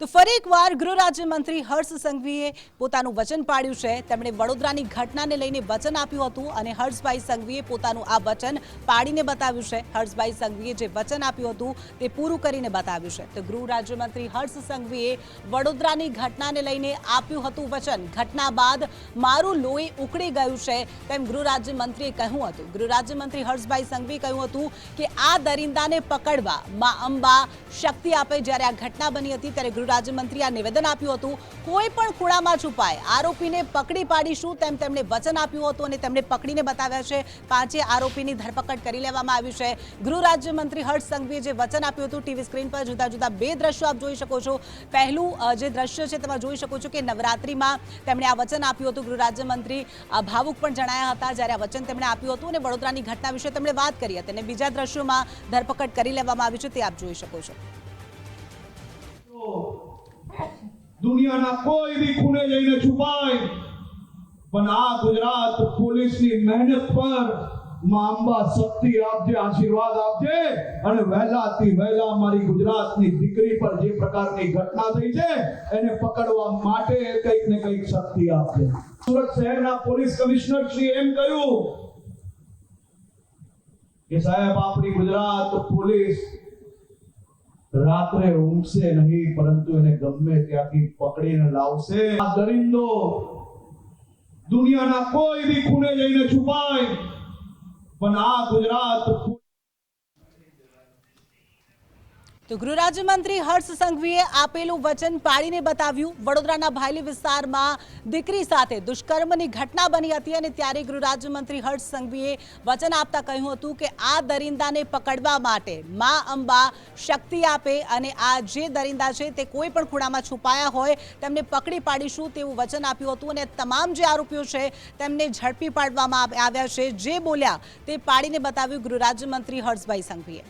તો ફરી એકવાર ગૃહ રાજ્યમંત્રી હર્ષ સંઘવીએ પોતાનું વચન પાડ્યું છે. તેમણે વડોદરાની ઘટનાને લઈને વચન આપ્યું હતું અને હર્ષભાઈ સંઘવીએ પોતાનું આ વચન પાડીને બતાવ્યું છે. હર્ષભાઈ સંઘવીએ જે વચન આપ્યું હતું તે પૂરું કરીને બતાવ્યું છે. તો ગૃહ રાજ્યમંત્રી હર્ષ સંઘવીએ વડોદરાની ઘટનાને લઈને આપ્યું હતું વચન. ઘટના બાદ મારું લોહી ઉકળી ગયું છે તેમ ગૃહ રાજ્યમંત્રીએ કહ્યું હતું. ગૃહ રાજ્યમંત્રી હર્ષભાઈ સંઘવીએ કહ્યું હતું કે આ દરિંદાને પકડવા મા અંબા શક્તિ આપે જ્યારે આ ઘટના બની હતી ત્યારે ગૃહ રાજ્યમંત્રીએ આ નિવેદન આપ્યું હતું. કોઈ પણ ખૂણામાં છુપાય આરોપીને પકડી પાડીશું તેમ તેમણે વચન આપ્યું હતું અને તેમણે પકડીને બતાવ્યા છે પાંચે આરોપીની ધરપકડ કરી લેવામાં આવી છે. ગૃહ રાજ્યમંત્રી હર્ષ સંઘવીએ જે વચન આપ્યું હતું ટીવી સ્ક્રીન પર જુદા જુદા બે દ્રશ્યો આપ જોઈ શકો છો. પહેલું જે દ્રશ્ય છે તેમાં જોઈ શકો છો કે નવરાત્રિમાં તેમણે આ વચન આપ્યું હતું. ગૃહ રાજ્યમંત્રી ભાવુક પણ જણાયા હતા જ્યારે આ વચન તેમણે આપ્યું હતું અને વડોદરાની ઘટના વિશે તેમણે વાત કરી હતી અને બીજા દ્રશ્યોમાં ધરપકડ કરી લેવામાં આવી છે તે આપ જોઈ શકો છો. દુનિયાના કોઈ બી ખૂણે જઈને છુપાય. પણ આ ગુજરાત પોલીસની મહેનત પરમાં શક્તિ આપજે, આશીર્વાદ આપજે અને વહેલાથી વહેલા મારી ગુજરાતની દીકરી પર જે પ્રકારની ઘટના થઈ છે, એને પકડવા માટે કંઈક ને કંઈક શક્તિ આપજે. સુરત શહેરના પોલીસ કમિશનર શ્રી એમ કહ્યું કે સાહેબ, આપણી ગુજરાત પોલીસ રાત્રે ઊંઘશે નહીં, પરંતુ એને ગમે ત્યાંથી પકડીને લાવશે. આ દરિંદો દુનિયાના કોઈ બી ખૂણે જઈને છુપાય. પણ આ ગુજરાત તો ગૃહ રાજ્યમંત્રી હર્ષ સંઘવીએ આપેલું વચન પાળીને બતાવ્યું. વડોદરાના ભાયલી વિસ્તારમાં દીકરી સાથે દુષ્કર્મની ઘટના બની હતી અને ત્યારે ગૃહ રાજ્યમંત્રી હર્ષ સંઘવીએ વચન આપતા કહ્યું હતું કે આ દરિંદાને પકડવા માટે મા અંબા શક્તિ આપે અને આ જે દરિંદા છે તે કોઈ પણ ખૂણામાં છુપાયા હોય, તેમને પકડી પાડીશું તેવું વચન આપ્યું હતું અને તમામ જે આરોપીઓ છે તેમને ઝડપી પાડવામાં આવ્યા છે. જે બોલ્યા તે પાડીને બતાવ્યું ગૃહ રાજ્યમંત્રી હર્ષભાઈ સંઘવીએ.